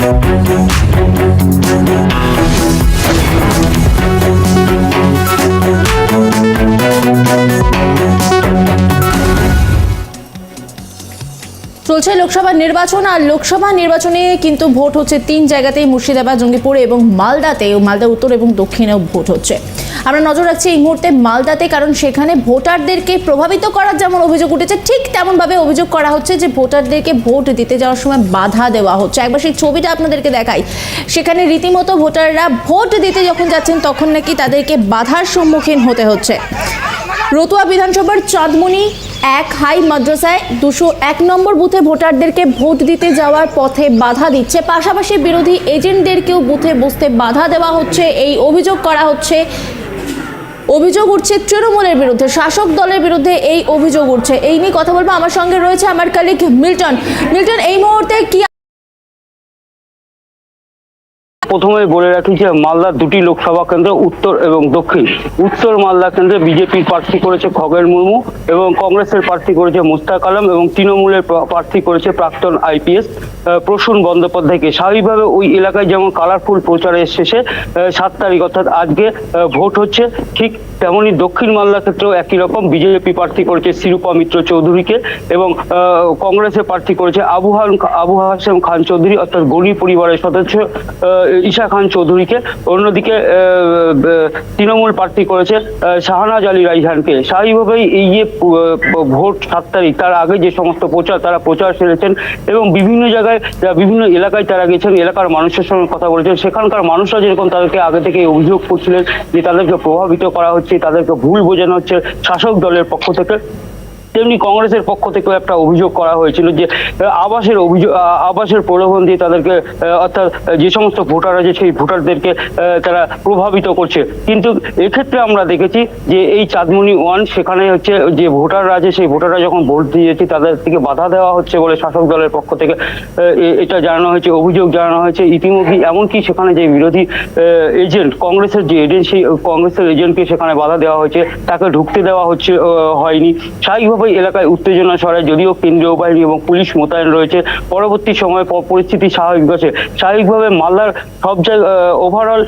Thank you. Lok Sabha নির্বাচন আর লোকসভা নির্বাচনে কিন্তু ভোট হচ্ছে তিন জায়গাতেই মুর্শিদাবাদ, জঙ্গিপুরে এবং মালদাতে। মালদা উত্তর এবং দক্ষিণেও ভোট হচ্ছে। আমরা নজর রাখছি এই মুহূর্তে মালদাতে, কারণ সেখানে ভোটারদেরকে প্রভাবিত করার যেমন অভিযোগ উঠেছে, ঠিক তেমনভাবে অভিযোগ করা হচ্ছে যে ভোটারদেরকে ভোট দিতে যাওয়ার সময় বাধা দেওয়া হচ্ছে। একবার সেই ছবিটা আপনাদেরকে দেখাই। সেখানে রীতিমতো ভোটাররা ভোট দিতে যখন যাচ্ছেন, তখন নাকি তাদেরকে বাধার সম্মুখীন হতে হচ্ছে। রতুয়া বিধানসভার চাঁদমণি এক হাই মাদ্রাসায় দুশো এক নম্বর বুথে ভোটারদেরকে ভোট দিতে যাওয়ার পথে বাধা দিচ্ছে। পাশাপাশি বিরোধী এজেন্টদেরকেও বুথে বসতে বাধা দেওয়া হচ্ছে। এই অভিযোগ করা হচ্ছে, অভিযোগ উঠছে তৃণমূলের বিরুদ্ধে। শাসক দলের বিরুদ্ধে এই অভিযোগ উঠছে। এই নিয়ে কথা বলব। আমার সঙ্গে রয়েছে আমার কালিক মিল্টন। মিল্টন, এই মুহূর্তে কি প্রথমে বলে রাখি যে মালদার দুটি লোকসভা কেন্দ্র, উত্তর এবং দক্ষিণ। উত্তর মালদা কেন্দ্রে বিজেপির প্রার্থী করেছে খগেন মুর্মু এবং কংগ্রেসের প্রার্থী করেছে মুস্তাক আলম এবং তৃণমূলের প্রার্থী করেছে প্রাক্তন আইপিএস প্রসূন বন্দ্যোপাধ্যায়কে। স্বাভাবিকভাবে ওই এলাকায় যেমন কালারফুল প্রচারের শেষে সাত তারিখ অর্থাৎ আজকে ভোট হচ্ছে, ঠিক তেমনি দক্ষিণ মালদা ক্ষেত্রেও একই রকম। বিজেপি প্রার্থী করেছে শিরূপা মিত্র চৌধুরীকে এবং কংগ্রেসের প্রার্থী করেছে আবু হান, আবু হাসেম খান চৌধুরী অর্থাৎ গনি পরিবারের সদস্য ঈশা খান চৌধুরীকে। অন্যদিকে তৃণমূল প্রার্থী করেছে শাহনাজ আলী রাইহানকে স্বাভাবিকভাবেই এই যে ভোট সাত তারিখ, তার আগে যে সমস্ত প্রচার, তারা প্রচার সেরেছেন এবং বিভিন্ন জায়গায় বিভিন্ন এলাকায় তারা গেছেন, এলাকার মানুষের সঙ্গে কথা বলেছেন। সেখানকার মানুষরা যেরকম তাদেরকে আগে থেকে অভিযোগ করছিলেন যে তাদেরকে প্রভাবিত করা হচ্ছে তাদেরকে ভুল বোঝানো হচ্ছে। শাসক দলের পক্ষ থেকে তেমনি কংগ্রেসের পক্ষ থেকেও একটা অভিযোগ করা হয়েছিল যে আবাসের অভিযোগ আবাসের প্রলোভন দিয়ে তাদেরকে অর্থাৎ যে সমস্ত ভোটার আছে সেই ভোটারদেরকে তারা প্রভাবিত করছে। কিন্তু এক্ষেত্রে আমরা দেখেছি যে এই চাঁদমণি ওয়ান সেখানে হচ্ছে যে ভোটাররা আছে, সেই ভোটাররা যখন ভোট দিয়েছে, তাদের থেকে বাধা দেওয়া হচ্ছে বলে শাসক দলের পক্ষ থেকে এটা জানানো হয়েছে, অভিযোগ জানানো হয়েছে ইতিমধ্যে। এমনকি সেখানে যে বিরোধী এজেন্ট, কংগ্রেসের যে এজেন্ট, সেই কংগ্রেসের এজেন্টকে সেখানে বাধা দেওয়া হয়েছে। তাকে ঢুকতে দেওয়া হচ্ছে হয়নি। হয়নি স্বাভাবিকভাবেই এলাকায় উত্তেজনা ছড়ায়, যদিও কেন্দ্রীয় বাহিনী এবং পুলিশ মোতায়েন রয়েছে। পরবর্তী সময়ে পরিস্থিতি স্বাভাবিক আছে স্বাভাবিকভাবে মালদার সব জায়গায় ওভারঅল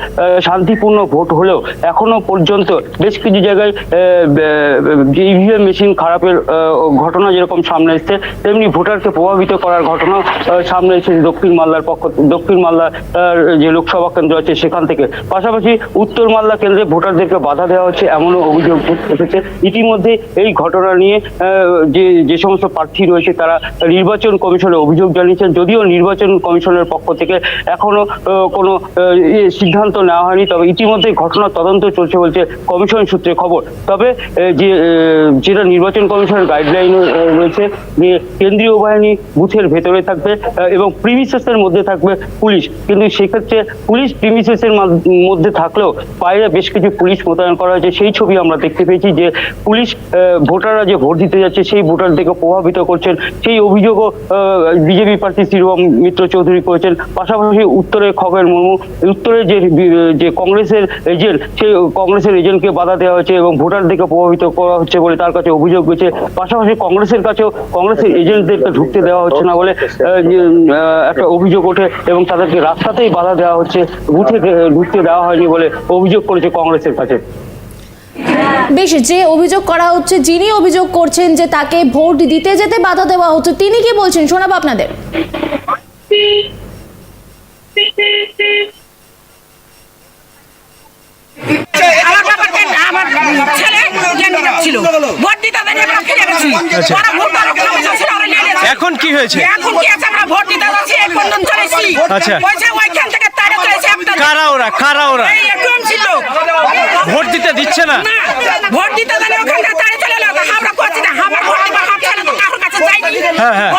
শান্তিপূর্ণ ভোট হলেও এখনও পর্যন্ত বেশ কিছু জায়গায় ইভিএম মেশিন খারাপের ঘটনা যেরকম সামনে এসছে, তেমনি ভোটারকে প্রভাবিত করার ঘটনা সামনে এসেছে দক্ষিণ মালদার পক্ষ দক্ষিণ মালদার যে লোকসভা কেন্দ্র আছে সেখান থেকে। পাশাপাশি উত্তর মালদা কেন্দ্রে ভোটারদেরকে বাধা দেওয়া হচ্ছে, এমনও অভিযোগ এসেছে। ইতিমধ্যে এই ঘটনা নিয়ে যে যে সমস্ত প্রার্থী রয়েছে তারা নির্বাচন কমিশনে অভিযোগ জানিয়েছেন। যদিও নির্বাচন কমিশনের পক্ষ থেকে এখনও কোনো সিদ্ধান্ত নেওয়া হয়নি, তবে ইতিমধ্যে ঘটনার তদন্ত চলছে বলছে কমিশন সূত্রে খবর। তবে যে যেটা নির্বাচন কমিশনের গাইডলাইন রয়েছে যে কেন্দ্রীয় বাহিনী বুথের ভেতরে থাকবে এবং প্রিমিসেসের মধ্যে থাকবে পুলিশ। কিন্তু সেক্ষেত্রে পুলিশ প্রিমিসেসের মধ্যে থাকলেও বাইরে বেশ কিছু পুলিশ মোতায়েন করা হয়েছে। সেই ছবি আমরা দেখতে পেয়েছি যে পুলিশ ভোটাররা যে ভোট দিতে যাচ্ছে, সেই ভোটারদেরকে প্রভাবিত করছেন, সেই অভিযোগও বিজেপি প্রার্থী শ্রীরাম মিত্র চৌধুরী করেছেন। পাশাপাশি উত্তরে খগেন মুর্মু, উত্তরে যে যে কংগ্রেসের এজেন্ট, সেই কংগ্রেসের এজেন্টকে বাধা দেওয়া হয়েছে এবং ভোটারদেরকে প্রভাবিত করা হচ্ছে বলে তার কাছে অভিযোগ হয়েছে পাশাপাশি কংগ্রেসের কাছেও কংগ্রেসের এজেন্টদেরকে ঢুকতে দেওয়া হচ্ছে না বলে একটা অভিযোগ ওঠে এবং তাদেরকে রাস্তাতেই বাধা দেওয়া হচ্ছে, বুথে ঢুকতে দেওয়া হয়নি বলে অভিযোগ করেছে কংগ্রেসের কাছে। বেশ, যে অভিযোগ করা হচ্ছে, যিনি অভিযোগ করছেন যে তাকে ভোট দিতে যেতে বাধা দেওয়া হচ্ছে, তিনি কি বলছেন? শোনাবো আপনাদের আমার বাবাকে আমার ছেলে ক্যান্ডিডেট ছিল ভোট দিতে দেয়নি আমরা ফিরে গেছি ওরা ভোট দেওয়ার ক্ষমতা ছিল ওরা নিয়ে নিয়েছে। এখন কি হয়েছে? এখন কি আছে আমরা ভোট দিতে যাচ্ছি এক বন্ধন চলেছি। আচ্ছা। ওইখান থেকে তাড়ে চলেছে একটা কারা ওরা? কারা ওরা? এই একদম ছিল ভোট দিতে দিচ্ছে না? ভোট দিতে ওখান থেকে চলে আমরা না আমার ভোট দিবা তো হ্যাঁ, হ্যাঁ।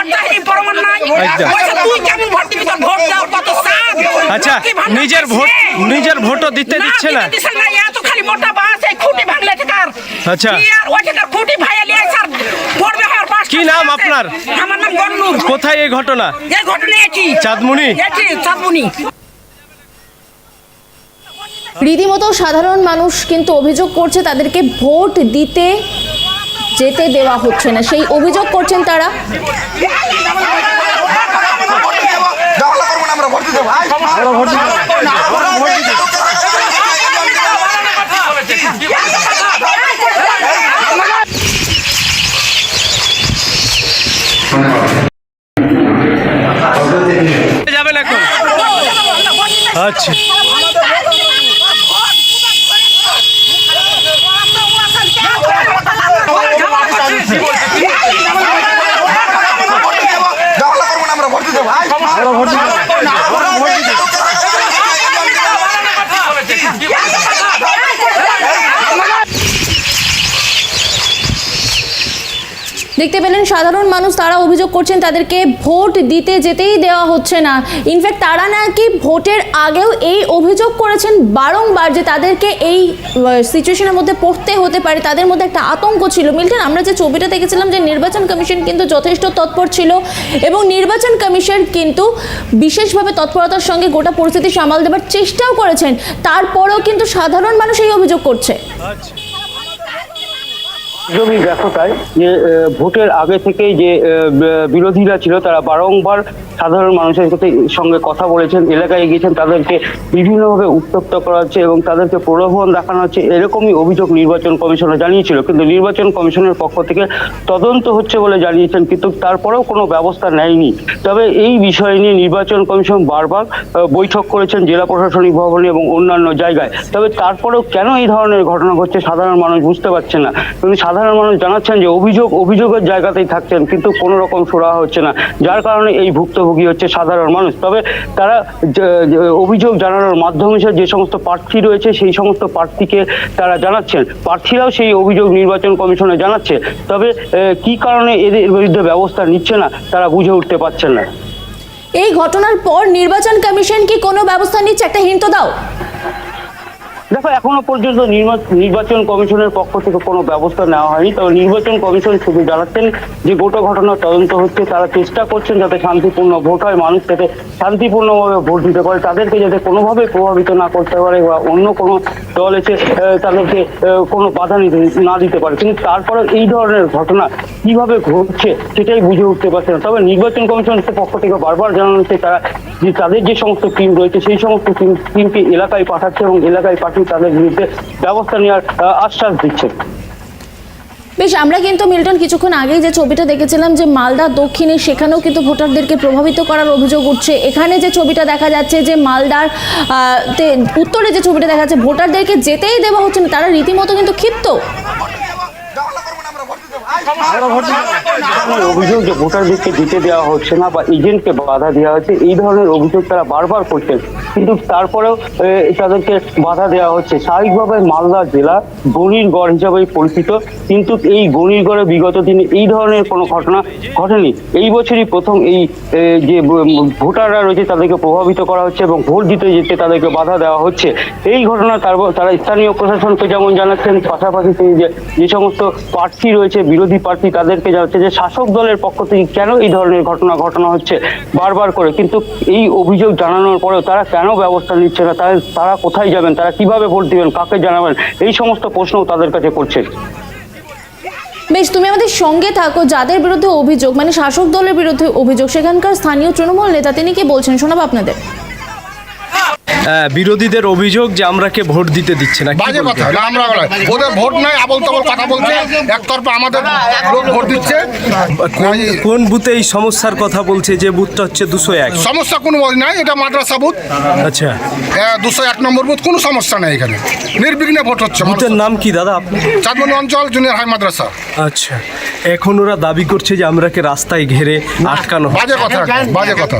সাপ। আচ্ছা নিজের ভোট নিজের ভোটও দিতে দিচ্ছে না। দিতে দিছে না এত খালি মোটা বাস এই খুঁটি ভাঙলে ঠিকার আচ্ছা। কি নাম আপনার? আমার নাম গন্নুর কোথায় এই ঘটনা? এই ঘটনা এটি। চাঁদমুনি? চাঁদমুনি। রীতিমতো সাধারণ মানুষ কিন্তু অভিযোগ করছে তাদেরকে ভোট দিতে যেতে দেওয়া হচ্ছে না। সেই অভিযোগ করছেন তারা? ঝামেলা করব না আমরা ভোট দিতে ভাই আমরা ভোট দিতে আমরা ভোট দিতে যাবেন এখন আচ্ছা ঝামেলা করব না আমরা ভোট দিতে ভাই আমরা ভোট দিতে আমরা ভোট দিতে দেখতে পেলেন সাধারণ মানুষ তারা অভিযোগ করছেন তাদেরকে ভোট দিতে যেতেই দেওয়া হচ্ছে না। ইনফ্যাক্ট তারা নাকি ভোটের আগেও এই অভিযোগ করেছেন বারংবার যে তাদেরকে এই সিচুয়েশনের মধ্যে পড়তে হতে পারে। তাদের মধ্যে একটা আতঙ্ক ছিল। মিল্টন, আমরা যে ছবিটা দেখেছিলাম যে নির্বাচন কমিশন কিন্তু যথেষ্ট তৎপর ছিল এবং নির্বাচন কমিশন কিন্তু বিশেষভাবে তৎপরতার সঙ্গে গোটা পরিস্থিতি সামাল দেবার চেষ্টাও করেছেন। তারপরেও কিন্তু সাধারণ মানুষ এই অভিযোগ করছে। আচ্ছা। জমি ব্যর্থতায় যে ভোটের আগে থেকেই যে বিরোধীরা ছিল তারা বারংবার সাধারণ মানুষের সাথে সঙ্গে কথা বলেছেন, এলাকায় গিয়েছেন, তাদেরকে বিভিন্নভাবে উত্তপ্ত করা হচ্ছে এবং তাদেরকে প্রলোভন দেখানো হচ্ছে, এরকমই অভিযোগ নির্বাচন কমিশনে জানিয়েছিল। কিন্তু নির্বাচন কমিশনের পক্ষ থেকে তদন্ত হচ্ছে বলে জানিয়েছেন, কিন্তু তারপরেও কোনো ব্যবস্থা নেয়নি। তবে এই বিষয় নিয়ে নির্বাচন কমিশন বারবার বৈঠক করেছেন জেলা প্রশাসনিক ভবনে এবং অন্যান্য জায়গায়। তবে তারপরেও কেন এই ধরনের ঘটনা ঘটছে সাধারণ মানুষ বুঝতে পারছে না। কিন্তু সাধারণ মানুষ জানাচ্ছেন যে অভিযোগ অভিযোগের জায়গাতেই থাকছেন, কিন্তু কোনো রকম সুরাহা হচ্ছে না। যার কারণে এই ভুক্তভোগী হচ্ছে সাধারণ মানুষ। তবে তারা অভিযোগ জানানোর মাধ্যম যে সমস্ত প্রার্থী রয়েছে, সেই সমস্ত প্রার্থীকে তারা জানাচ্ছেন। প্রার্থীরাও সেই অভিযোগ নির্বাচন কমিশনে জানাচ্ছে। তবে কি কারণে এদের বিরুদ্ধে ব্যবস্থা নিচ্ছে না, তারা বুঝে উঠতে পারছেন না। এই ঘটনার পর নির্বাচন কমিশন কি কোনো ব্যবস্থা নিচ্ছে? একটা হিন্ট দাও। দেখো, এখনও পর্যন্ত নির্বাচন কমিশনের পক্ষ থেকে কোনো ব্যবস্থা নেওয়া হয়নি। তবে নির্বাচন কমিশন শুধু জানাচ্ছেন যে গোটা ঘটনার তদন্ত হচ্ছে। তারা চেষ্টা করছেন যাতে শান্তিপূর্ণ ভোট হয়, মানুষ যাতে শান্তিপূর্ণভাবে ভোট দিতে পারে, তাদেরকে যাতে কোনোভাবে প্রভাবিত না করতে পারে বা অন্য কোনো দল এসে তাদেরকে কোনো বাধা না দিতে পারে। কিন্তু তারপরে এই ধরনের ঘটনা কীভাবে ঘটছে সেটাই বুঝে উঠতে পারছে না। তবে নির্বাচন কমিশনের পক্ষ থেকে বারবার জানানো হচ্ছে তারা যে তাদের যে সমস্ত টিম রয়েছে, সেই সমস্ত টিম টিমকে এলাকায় পাঠাচ্ছে এবং এলাকায় পাঠিয়ে তাদের বিরুদ্ধে ব্যবস্থা নেওয়ার আশ্বাস দিচ্ছে বেশ, আমরা কিন্তু মিল্টন কিছুক্ষণ আগেই যে ছবিটা দেখেছিলাম যে মালদা দক্ষিণে, সেখানেও কিন্তু ভোটারদেরকে প্রভাবিত করার অভিযোগ উঠছে। এখানে যে ছবিটা দেখা যাচ্ছে যে মালদার উত্তরে যে ছবিটা দেখা যাচ্ছে, ভোটারদেরকে যেতেই দেওয়া হচ্ছে না, তারা রীতিমতো কিন্তু ক্ষিপ্ত ঝামেলা করব না আমরা ভোট দিতে ভাই আমরা ভোট দিতে- অভিযোগ ভোটারদেরকে দেওয়া হচ্ছে না বা এজেন্টকে বাধা দেওয়া হচ্ছে, এই ধরনের অভিযোগ তারা বারবার করছেন। কিন্তু তারপরেও তাদেরকে বাধা দেওয়া হচ্ছে। স্বাভাবিকভাবে মালদা জেলা গণির গড় হিসাবেই পরিচিত। কিন্তু এই গণির গড়ে বিগত দিনে এই ধরনের কোনো ঘটনা ঘটেনি। এই বছরই প্রথম এই যে ভোটাররা রয়েছে তাদেরকে প্রভাবিত করা হচ্ছে এবং ভোট দিতে যেতে তাদেরকে বাধা দেওয়া হচ্ছে। এই ঘটনা তারপর তারা স্থানীয় প্রশাসনকে যেমন জানাচ্ছেন, পাশাপাশি যে সমস্ত প্রার্থী রয়েছে, বিরোধী প্রার্থী তাদেরকে যাচ্ছে যে শাসক দলের পক্ষ থেকে কেন এই ধরনের ঘটনা ঘটনা হচ্ছে বারবার করে। কিন্তু এই অভিযোগ জানানোর পরেও তারা কেন ব্যবস্থা নিচ্ছে না? তারা তারা কোথায় যাবেন? তারা কীভাবে ভোট দিবেন? কাকে জানাবেন? এই সমস্ত প্রশ্নও তাদের কাছে করছে বেশ, তুমি আমাদের সঙ্গে থাকো। যাদের বিরুদ্ধে অভিযোগ মানে শাসক দলের বিরুদ্ধে অভিযোগ, সেখানকার স্থানীয় তৃণমূল নেতা তিনি কি বলছেন? শোনাবো আপনাদের। বিরোধীদের অভিযোগ যে আমরাকে ভোট দিতে দিচ্ছে না বাজে কথা না আমরা ওদের ভোট নাই আবল তাবল কথা বলছে একতরফা আমাদের লোক ভোট দিচ্ছে। কোন বুথে এই সমস্যার কথা বলছে যে বুথটা হচ্ছে দুশো এক? সমস্যা কোনো নাই এটা মাদ্রাসা বুথ। আচ্ছা। দুশো এক নম্বর বুথ কোনো সমস্যা নেই এখানে। নির্বিঘ্নে ভোট হচ্ছে বুথের নাম কি দাদা? আপনার চাঁদমনি অঞ্চল জুনিয়র হাই মাদ্রাসা। আচ্ছা। এখন ওরা দাবি করছে যে আমরাকে রাস্তায় ঘেরে আটকানো। বাজে কথা বাজে কথা।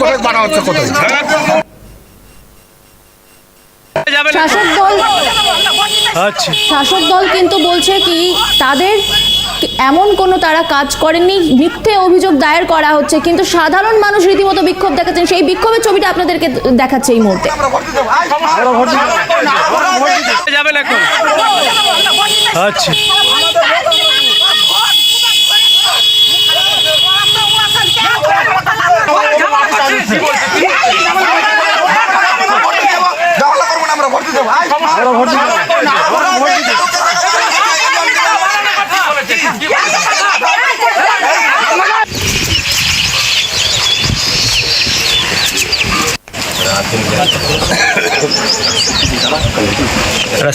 কোথায় বানা হচ্ছে কোথায়। শাসক দল আচ্ছা। শাসক দল কিন্তু বলছে কি তাদের এমন কোনো তারা কাজ করেননি মিথ্যে অভিযোগ দায়ের করা হচ্ছে কিন্তু সাধারণ মানুষ রীতিমতো বিক্ষোভ দেখাচ্ছেন। সেই বিক্ষোভের ছবিটা আপনাদেরকে দেখাচ্ছে এই মুহূর্তে। আমরা ভোট দিতে ভাই আমরা ভোট দিতে আমরা ভোট দিতে যাবেন এখন আচ্ছা ঝামেলা করব না আমরা ভোট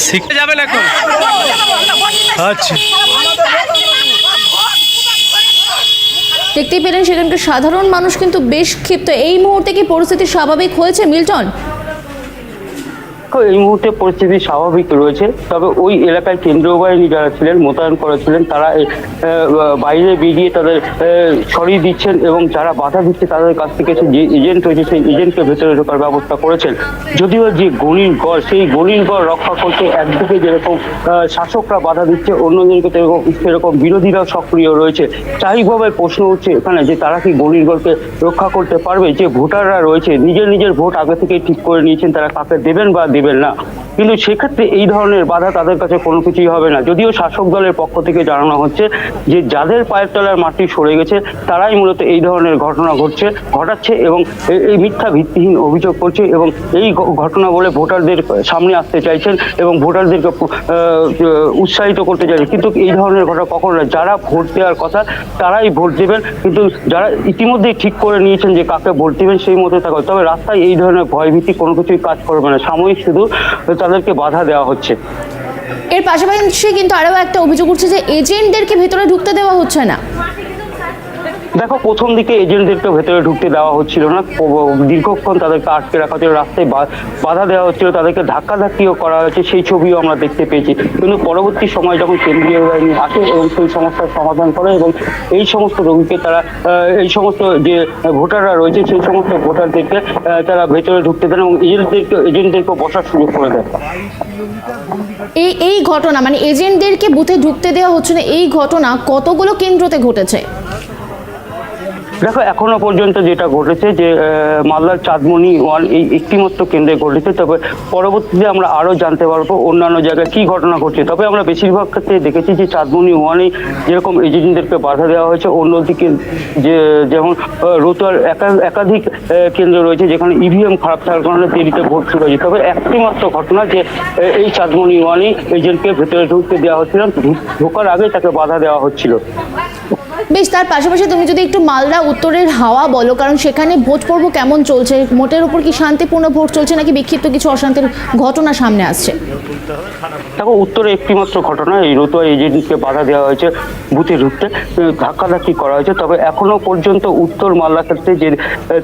শিখতে যাবেন এখন আচ্ছা। দেখতেই পেলেন সেখানকার সাধারণ মানুষ কিন্তু বেশ ক্ষিপ্ত। এই মুহূর্তে কি পরিস্থিতি স্বাভাবিক হয়েছে মিল্টন? এই মুহূর্তে পরিস্থিতি স্বাভাবিক রয়েছে। তবে ওই এলাকায় কেন্দ্রীয় বাহিনী যারা ছিলেন, মোতায়েন করেছিলেন তারা বাইরে বেরিয়ে তাদের সরিয়ে দিচ্ছেন এবং যারা বাধা দিচ্ছে তাদের কাছ থেকে যে এজেন্ট রয়েছে, সেই এজেন্টকে ভেতরে ঢোকার ব্যবস্থা করেছেন। যদিও যে গণির গড়, সেই গণির গড় রক্ষা করতে একদিকে যেরকম শাসকরা বাধা দিচ্ছে, অন্যদিকে সেরকম বিরোধীরাও সক্রিয় রয়েছে। স্বাভাবিকভাবে প্রশ্ন উঠছে এখানে যে তারা কি গণির গড়কে রক্ষা করতে পারবে? যে ভোটাররা রয়েছে, নিজের নিজের ভোট আগে থেকে ঠিক করে নিয়েছেন, তারা কাকে দেবেন বা দেবেন না। কিন্তু সেক্ষেত্রে এই ধরনের বাধা তাদের কাছে কোনো কিছুই হবে না। যদিও শাসক দলের পক্ষ থেকে জানানো হচ্ছে যে, যাদের পায়ের তলার মাটি সরে গেছে, তারাই মূলত এই ধরনের ঘটনা ঘটছে, ঘটাচ্ছে এবং এই মিথ্যা ভিত্তিহীন অভিযোগ করছে এবং এই ঘটনা বলে ভোটারদের সামনে আসতে চাইছেন এবং ভোটারদেরকে উৎসাহিত করতে চাইছেন। কিন্তু এই ধরনের ঘটনা কখনো না। যারা ভোট দেওয়ার কথা, তারাই ভোট দেবেন। কিন্তু যারা ইতিমধ্যেই ঠিক করে নিয়েছেন যে, কাকে ভোট দেবেন সেই মতো থাকা। তবে রাস্তায় এই ধরনের ভয়ভীতি কোনো কিছুই কাজ করবে না। সাময়িক শুধু তাদেরকে বাধা দেওয়া হচ্ছে। এর পাশাপাশি কিন্তু আরও একটা অভিযোগ উঠছে যে এজেন্টদেরকে ভেতরে ঢুকতে দেওয়া হচ্ছে না। দেখো, প্রথম দিকে এজেন্টদেরকে ভেতরে ঢুকতে দেওয়া হচ্ছিল না। দীর্ঘক্ষণ তাদেরকে আটকে রাখা হচ্ছিল, রাস্তায় বাধা দেওয়া হচ্ছিল, তাদেরকে ধাক্কা ধাক্কিও করা হয়েছে, সেই ছবিও আমরা দেখতে পেয়েছি। কিন্তু পরবর্তী সময় যখন কেন্দ্রীয় বাহিনী আসে এবং সেই সমস্যার সমাধান করে এবং এই সমস্ত রোগীকে তারা এই সমস্ত যে ভোটাররা রয়েছে, সেই সমস্ত ভোটারদেরকে তারা ভেতরে ঢুকতে দেন এবং এজেন্টদেরকে এজেন্টদেরকে বসার সুযোগ করে দেয় এই এই ঘটনা মানে এজেন্টদেরকে বুথে ঢুকতে দেওয়া হচ্ছে না, এই ঘটনা কতগুলো কেন্দ্রতে ঘটেছে? দেখো এখনও পর্যন্ত যেটা ঘটেছে যে মালদার চাঁদমণি ওয়ান এই একটিমাত্র কেন্দ্রে ঘটেছে। তবে পরবর্তীতে আমরা আরও জানতে পারব অন্যান্য জায়গায় কি ঘটনা ঘটছে। তবে আমরা বেশিরভাগ ক্ষেত্রে দেখেছি যে চাঁদমণি ওয়ানে যেরকম এজেন্টদেরকে বাধা দেওয়া হয়েছে অন্যদিকে যে যেমন আহ, রতুয়ার একাধিক কেন্দ্র রয়েছে যেখানে ইভিএম খারাপ থাকার কারণে দেরিতে ভোট শুরু হয়েছে। তবে একটি মাত্র ঘটনা যে এই চাঁদমণি ওয়ানে এজেন্টকে ভেতরে ঢুকতে দেওয়া হচ্ছিল ঢোকার আগে তাকে বাধা দেওয়া হচ্ছিল। বেশ, তার পাশাপাশি তুমি যদি একটু মালদা উত্তরের হাওয়া বলো, কারণ সেখানে ভোট পর্ব কেমন চলছে? মোটের উপর কি শান্তিপূর্ণ ভোট চলছে নাকি বিক্ষিপ্ত কিছু অশান্তির ঘটনা সামনে আসছে? দেখো, উত্তরে একটিমাত্র ঘটনা, এই রতুয়া এজেন্টকে বাধা দেওয়া হয়েছে বুথে ঢুকতে ধাক্কাধাক্কি করা হয়েছে। তবে এখনও পর্যন্ত উত্তর মালদা ক্ষেত্রে যে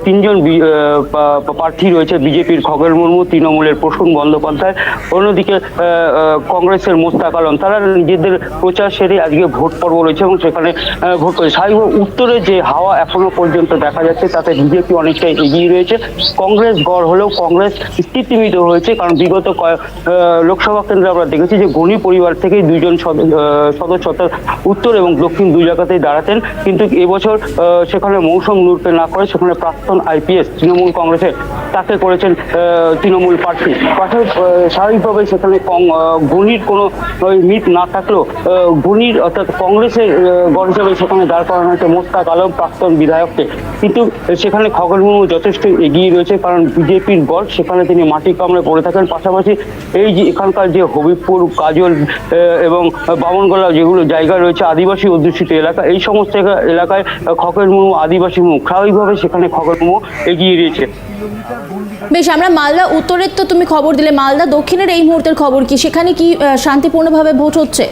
তিনজন প্রার্থী রয়েছে, বিজেপির খগের মুর্মু, তৃণমূলের প্রসূন বন্দ্যোপাধ্যায়, অন্যদিকে কংগ্রেসের মোস্তাক আলম। তারা নিজেদের প্রচার সেরে আজকে ভোট পর্ব রয়েছে এবং সেখানে ভোট করে উত্তরে যে হাওয়া এখনও পর্যন্ত দেখা যাচ্ছে, তাতে বিজেপি অনেকটাই এগিয়ে রয়েছে। কংগ্রেস গড় হলেও কংগ্রেস স্থিতিমিত হয়েছে, কারণ বিগত কয়েক লোকসভা কেন্দ্রে আমরা দেখেছি যে গণি পরিবার থেকেই দুজন সদস্য অর্থাৎ উত্তর এবং দক্ষিণ দুই জায়গাতেই দাঁড়াতেন। কিন্তু এবছর সেখানে মৌসুম নূরকে না করে সেখানে প্রাক্তন আইপিএস, তৃণমূল কংগ্রেসের তাকে করেছেন তৃণমূল প্রার্থী। পাশাপাশি স্বাভাবিকভাবে সেখানে গণির কোনো মিত না থাকলেও গণির, অর্থাৎ কংগ্রেসের গড় হিসেবে সেখানে দাঁড় করানো হয়েছে মোস্তাক আলম, প্রাক্তন বিধায়ককে। কিন্তু সেখানে খগন মুর্মু যথেষ্ট এগিয়ে রয়েছে, কারণ বিজেপির গড়, সেখানে তিনি মাটি কামড়ে পড়ে থাকেন। পাশাপাশি এই যে এখানকার যে হবিবপুর, কাজল এবং বামনগোলা যেগুলো জায়গা রয়েছে, আদিবাসী অধ্যুষিত এলাকা, এই সমস্ত এলাকায় খগেন মুর্মু আদিবাসী মুখ। স্বাভাবিকভাবে সেখানে খগন মুর্মু এগিয়ে রয়েছে। বেশ আমরা মালদা উত্তরের তো তুমি খবর দিলে। মালদা দক্ষিণের এই মুহূর্তের খবর কি? সেখানে কি শান্তিপূর্ণভাবে ভোট হচ্ছে?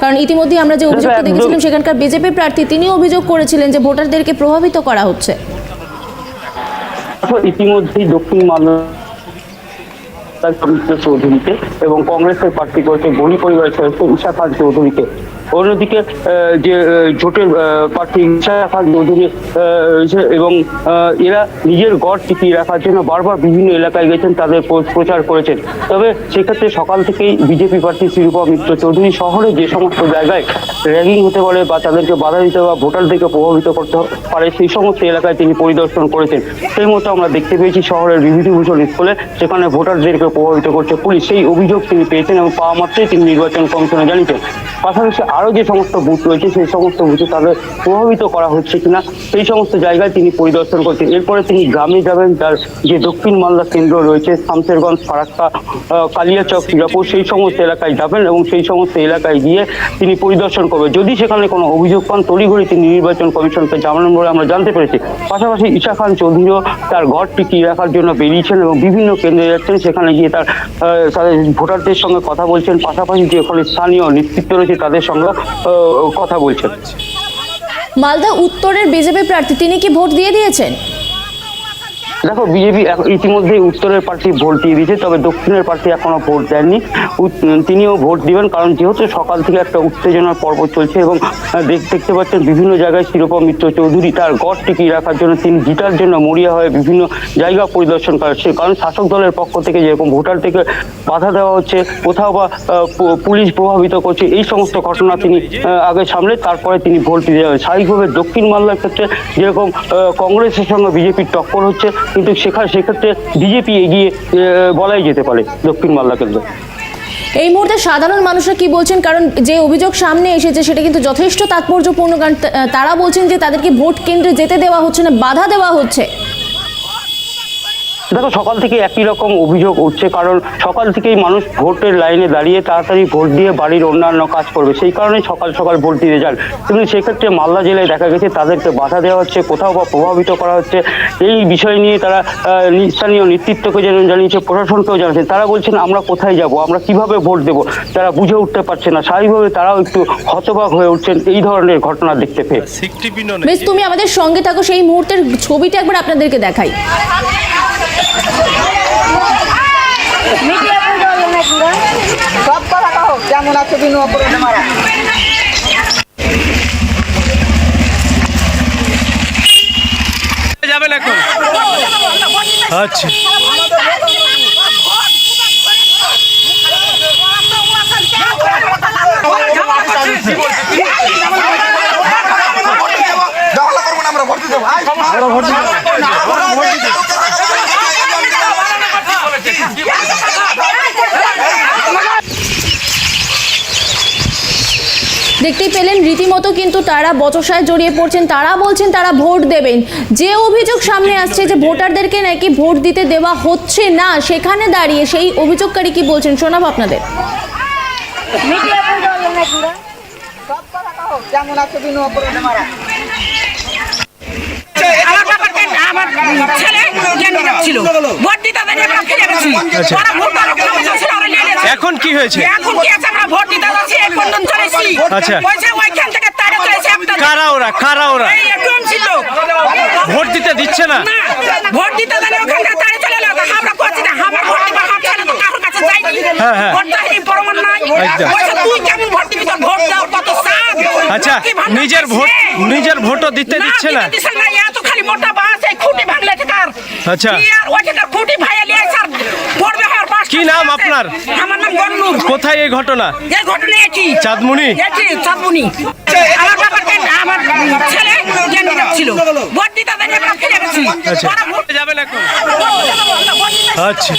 কারণ ইতিমধ্যে আমরা যে অভিযোগটা দেখেছিলাম সেখানকার বিজেপি প্রার্থী তিনি অভিযোগ করেছিলেন যে ভোটারদেরকে প্রভাবিত করা হচ্ছে। ইতিমধ্যেই দক্ষিণ মালদা চৌধুরীকে এবং কংগ্রেসের প্রার্থী করেছে গণি পরিবারের সদস্য ঈশা খান চৌধুরীকে। অন্যদিকে যে জোটের প্রার্থী ঈশা খান চৌধুরী রয়েছে এবং এরা নিজের গড় টিকিয়ে রাখার জন্য বারবার বিভিন্ন এলাকায় গেছেন, তাদের প্র- প্রচার করেছেন। তবে সেক্ষেত্রে সকাল থেকেই বিজেপি প্রার্থী শিরূপা মিত্র চৌধুরী শহরে যে সমস্ত জায়গায় র্যাগিং হতে পারে বা তাদেরকে বাধা দিতে বা ভোটারদেরকে প্রভাবিত করতে পারে, সেই সমস্ত এলাকায় তিনি পরিদর্শন করেছেন। সেই মতো আমরা দেখতে পেয়েছি শহরের বিভূতিভূষণ স্কুলে সেখানে ভোটারদেরকে প্রভাবিত করছে পুলিশ। সেই অভিযোগ তিনি পেয়েছেন এবং পাওয়া মাত্রই তিনি নির্বাচন কমিশনে জানিয়েছেন। পাশাপাশি আরও যে সমস্ত বুথ রয়েছে, সেই সমস্ত বুথে তাদের প্রভাবিত করা হচ্ছে কিনা, সেই সমস্ত জায়গায় তিনি পরিদর্শন করছেন। এরপরে তিনি গ্রামে যাবেন তার যে দক্ষিণ মালদা কেন্দ্র রয়েছে, শামসেরগঞ্জ, ফারাক্কা কালিয়াচক সিঙ্গাপুর সেই সমস্ত এলাকায় যাবেন এবং সেই সমস্ত এলাকায় গিয়ে তিনি পরিদর্শন করবেন। যদি সেখানে কোনো অভিযোগ পান, তড়িঘড়ি তিনি নির্বাচন কমিশনকে জানানোর বলে আমরা জানতে পেরেছি। পাশাপাশি ঈশা খান চৌধুরীও তার ঘর টিকিয়ে রাখার জন্য বেরিয়েছেন এবং বিভিন্ন কেন্দ্রে যাচ্ছেন, সেখানে গিয়ে তার তাদের ভোটারদের সঙ্গে কথা বলছেন। পাশাপাশি যে ওখানে স্থানীয় নেতৃত্ব রয়েছে, তাদের সঙ্গে কথা বলছেন। মালদা উত্তরের বিজেপি প্রার্থী তিনি কি ভোট দিয়ে দিয়েছেন? দেখো বিজেপি ইতিমধ্যেই উত্তরের প্রার্থী ভোট দিয়ে দিয়েছে, তবে দক্ষিণের প্রার্থী এখনও ভোট দেননি। তিনিও ভোট দিবেন, কারণ যেহেতু সকাল থেকে একটা উত্তেজনার পর্ব চলছে এবং দেখতে পাচ্ছেন বিভিন্ন জায়গায় শিরোপা মিত্র চৌধুরী তার গড় টিকিয়ে রাখার জন্য তিনি জিতার জন্য মরিয়া হয়ে বিভিন্ন জায়গা পরিদর্শন করছে কারণ শাসক দলের পক্ষ থেকে যেরকম ভোটার থেকে বাধা দেওয়া হচ্ছে, কোথাও বা পুলিশ প্রভাবিত করছে, এই সমস্ত ঘটনা তিনি আগে সামলে তারপরে তিনি ভোট দিতে যাবেন। স্বাভাবিকভাবে দক্ষিণ মালদার ক্ষেত্রে যেরকম কংগ্রেসের সঙ্গে বিজেপির টক্কর হচ্ছে কিন্তু সেখানে সেক্ষেত্রে বিজেপি এগিয়ে বলাই যেতে পারে দক্ষিণ মাল্লা কেন্দ্র। এই মুহূর্তে সাধারণ মানুষরা কি বলছেন? কারণ যে অভিযোগ সামনে এসেছে সেটা কিন্তু যথেষ্ট তাৎপর্যপূর্ণ, কারণ তারা বলছেন যে তাদেরকে ভোট কেন্দ্রে যেতে দেওয়া হচ্ছে না, বাধা দেওয়া হচ্ছে। দেখো সকাল থেকে একই রকম অভিযোগ উঠছে কারণ সকাল থেকেই মানুষ ভোটের লাইনে দাঁড়িয়ে তাড়াতাড়ি ভোট দিয়ে বাড়ির অন্যান্য কাজ করবে। সেই কারণেই সকাল সকাল ভোট দিতে যান কিন্তু সেক্ষেত্রে মালদা জেলায় দেখা গেছে তাদেরকে বাধা দেওয়া হচ্ছে কোথাও বা প্রভাবিত করা হচ্ছে। এই বিষয় নিয়ে তারা আহ, স্থানীয় নেতৃত্বকে যেন জানিয়েছে প্রশাসনকেও জানিয়েছে। তারা বলছেন আমরা কোথায় যাব? আমরা কীভাবে ভোট দেব? তারা বুঝে উঠতে পারছে না। স্বাভাবিকভাবে তারাও একটু হতবাক হয়ে উঠছেন এই ধরনের ঘটনা দেখতে পেয়ে। বেশ তুমি আমাদের সঙ্গে থাকো সেই মুহূর্তের ছবিটা একবার আপনাদেরকে দেখাই। সব কথা কও কেমন আছে বিনু অপরাধ মারা যাবেন এখন আচ্ছা আমরা। আয়, আমরা ভোট দিতে যাব। আমরা ভোট দিতে যাব। দেখতেই পেলেন, রীতিমতো কিন্তু তারা বচসায় জড়িয়ে পড়ছেন। তারা বলছেন তারা ভোট দেবেন। যে অভিযোগ সামনে আসছে যে ভোটারদেরকে নাকি ভোট দিতে দেওয়া হচ্ছে না, সেখানে দাঁড়িয়ে সেই অভিযোগকারী কি বলছেন? শোনাব আপনাদের। যেমন আছে বিনু অপরাধ মারা আমার ব্যাপারটা আমার ছেলে ক্যান্ডিডেট ছিল। ভোট দিতে দেয়নি আমরা ফিরে গেছি ওরা ভোট দেওয়ার ক্ষমতা ছিল ওরা নিয়ে গেছে এখন কি হয়েছে? এখন কি আছে আমরা ভোট দিতে যাচ্ছি এই পর্যন্ত চলেছি। আচ্ছা। ওইখান থেকে কারা ওরা কারা ওরা? এই ছিল। ভোট দিতে দিচ্ছে না। না ভোট দিতে দেয়নি ওখান থেকে তাড়ে চলে এলো। আমরা করছি না আমার ভোট দিবা আমার ছেলে তো কারোর কাছে যায়নি হ্যাঁ, হ্যাঁ। আচ্ছা নিজের ভোট নিজের ভোটও দিতে দিচ্ছে না। আচ্ছা। কি আর নাম আপনার? আমার নাম গন্নুর কোথায় এই ঘটনা? এই ঘটনা চাঁদমুনি? একই চাঁদমুনি। আমার ব্যাপারটা আমার ছেলে ক্যান্ডিডেট ছিল। ভোট দিতে দেয়নি আমরা ফিরে গেছি আচ্ছা। যাবেন এখন। আচ্ছা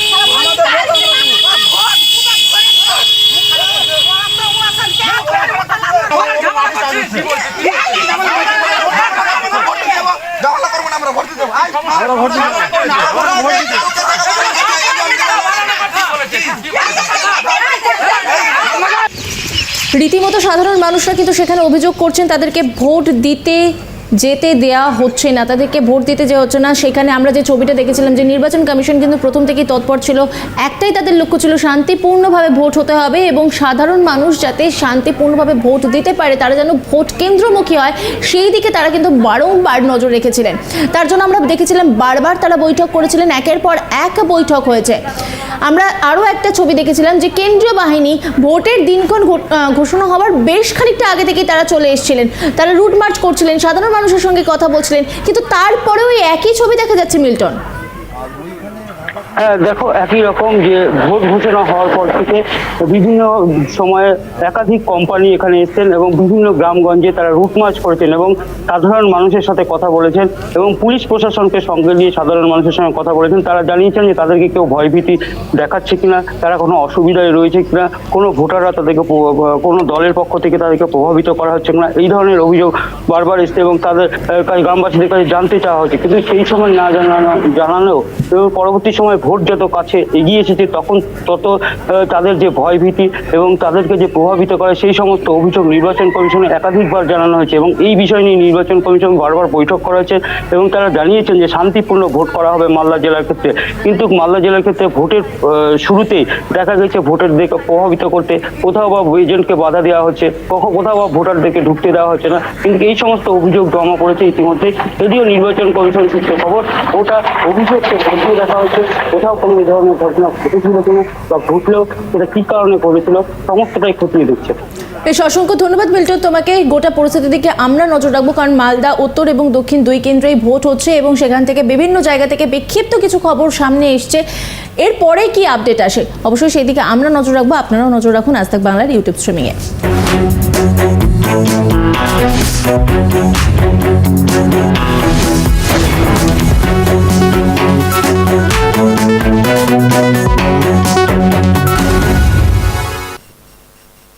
ঝামেলা করব না আমরা ভোট দিতে যাব। আয়, আমরা ভোট। রীতিমতো সাধারণ মানুষরা কিন্তু সেখানে অভিযোগ করছেন তাদেরকে ভোট দিতে যেতে দেয়া হচ্ছে না, তাদেরকে ভোট দিতে যাওয়া হচ্ছে না। সেখানে আমরা যে ছবিটা দেখেছিলাম যে নির্বাচন কমিশন কিন্তু প্রথম থেকেই তৎপর ছিল, একটাই তাদের লক্ষ্য ছিল শান্তিপূর্ণভাবে ভোট হতে হবে এবং সাধারণ মানুষ যাতে শান্তিপূর্ণভাবে ভোট দিতে পারে, তারা যেন ভোট কেন্দ্রমুখী হয়, সেই দিকে তারা কিন্তু বারংবার নজর রেখেছিলেন। তার জন্য আমরা দেখেছিলাম, বারবার তারা বৈঠক করেছিলেন, একের পর এক বৈঠক হয়েছে। আমরা আরও একটা ছবি দেখেছিলাম যে কেন্দ্রীয় বাহিনী ভোটের দিনক্ষণ ঘোষণা হওয়ার বেশ খানিকটা আগে থেকেই তারা চলে এসেছিলেন। তারা রুট মার্চ করছিলেন, সাধারণ মানুষের সঙ্গে কথা বলছিলেন কিন্তু তারপরেও একই ছবি দেখা যাচ্ছে মিল্টন। দেখো, একই রকম যে ভোট ঘোষণা হওয়ার পর থেকে বিভিন্ন সময়ে একাধিক কোম্পানি এখানে এসেছেন এবং বিভিন্ন গ্রামগঞ্জে তারা রুট মার্চ করেছেন এবং সাধারণ মানুষের সাথে কথা বলেছেন এবং পুলিশ প্রশাসনকে সঙ্গে নিয়ে সাধারণ মানুষের সঙ্গে কথা বলেছেন। তারা জানিয়েছেন যে তাদেরকে কেউ ভয়ভীতি দেখাচ্ছে কিনা, তারা কোনো অসুবিধায় রয়েছে কিনা, কোনো ভোটাররা তাদেরকে কোনো দলের পক্ষ থেকে তাদেরকে প্রভাবিত করা হচ্ছে কিনা, এই ধরনের অভিযোগ বারবার এসছে এবং তাদের গ্রামবাসীদের কাছে জানতে চাওয়া হচ্ছে। কিন্তু সেই সময় না জানানো জানালেও এবং পরবর্তী সময় ভোট যত কাছে এগিয়ে এসেছে, তখন তত তাদের যে ভয়ভীতি এবং তাদেরকে যে প্রভাবিত করে সেই সমস্ত অভিযোগ নির্বাচন কমিশনে একাধিকবার জানানো হয়েছে এবং এই বিষয় নিয়ে নির্বাচন কমিশন বারবার বৈঠক করা হয়েছে এবং তারা জানিয়েছেন যে শান্তিপূর্ণ ভোট করা হবে মালদা জেলার ক্ষেত্রে। কিন্তু মালদা জেলার ক্ষেত্রে ভোটের শুরুতেই দেখা গেছে ভোটের দিকে প্রভাবিত করতে কোথাও বা এজেন্টকে বাধা দেওয়া হচ্ছে কখনো কোথাও বা ভোটারদেরকে ঢুকতে দেওয়া হচ্ছে না। কিন্তু এই সমস্ত অভিযোগ জমা পড়েছে ইতিমধ্যে যদিও নির্বাচন কমিশন সূত্রে খবর, ওটা অভিযোগকে ঘটিয়ে দেখা হচ্ছে। কোথাও কোনো এই ধরনের ঘটনা ঘটেছিল কিনা বা ঘটলেও সেটা কি কারণে ঘটেছিল, সমস্তটাই খতিয়ে দেখছে। বেশ, অসংখ্য ধন্যবাদ, মিল্টন, তোমাকে গোটা পরিস্থিতির দিকে আমরা নজর রাখব, কারণ মালদা, উত্তর এবং দক্ষিণ দুই কেন্দ্রেই ভোট হচ্ছে এবং সেখান থেকে বিভিন্ন জায়গা থেকে বিক্ষিপ্ত কিছু খবর সামনে এসছে। এরপরে কি আপডেট আসে? অবশ্যই সেই দিকে আমরা নজর রাখব, আপনারাও নজর রাখুন আজ তাক বাংলার ইউটিউব স্ট্রিমিংয়ে।